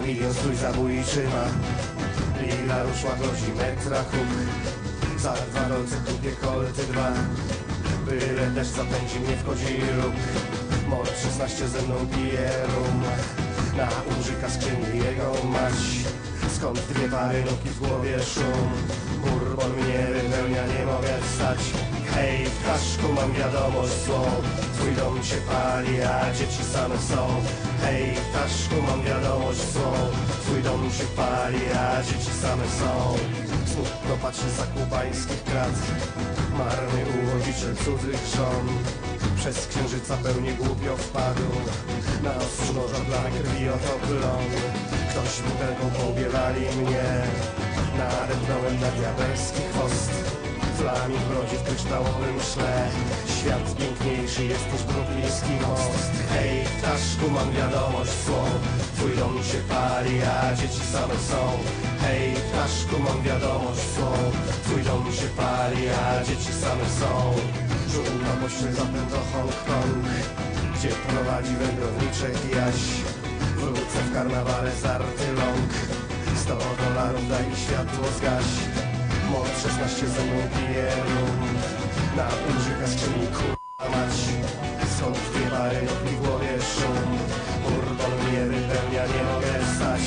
milion strój zabójczy ma Lila ruszła grozi metra huk. Za dwa dolce kupię kolty dwa. Byle deszcz zapędzi mnie wchodzi róg. Mor 16 ze mną pije rum. Na użyka skrzyni jego mać. Skąd dwie pary nóg i w głowie szum? Bourbon mnie wypełnia, nie mogę wstać. Hej, w kaszku mam wiadomość złą. Twój dom się pali, a dzieci same są Kaszku mam wiadomość złą. Twój dom się pali, a dzieci same są. Smutno patrzy za kubańskich krat Marny uwodziciel cudzych żon. Przez księżyca pełnie głupio wpadł. Na ostrzu noża dla krwi oto plon Ktoś butelką poubierali mnie. Nadepnąłem na diabelski chwost Flaming brodzi w kryształowym szle Świat piękniejszy jest niż brukliński most Hej, ptaszku, mam wiadomość swą Twój dom się pali, a dzieci same są. Hej, ptaszku, mam wiadomość swą Twój dom się pali, a dzieci same są. Żółta pościel zapęd do Hong Kong Gdzie prowadzi wędrowniczek Jaś. Wrócę w karnawale z arty long 100 dolarów daj mi światło zgaś Mod 16 ze mną pije Na użyka skrzyni kurwa mać. Skąd dwie pary w głowie szum Bourbon mnie wypełnia, nie mogę wstać.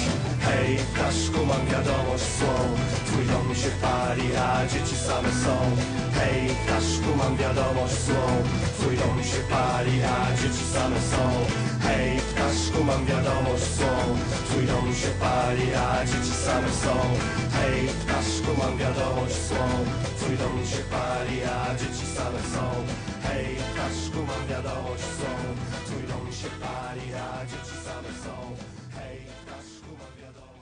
Hej, w kaszku mam wiadomość złą. Twój dom się pali, a dzieci same są. Hej, w kaszku mam wiadomość złą. Twój dom się pali, a dzieci same są. Hej, kaszku mam wiadomość Dom się pali, a dzieci same są. Hej, ptaszku, mam wiadomość złą Twój dom się pali, a dzieci same są. Hej, ptaszku, mam wiadomość złą Twój dom się pali, a dzieci same są. Hej, ptaszku, mam wiadomość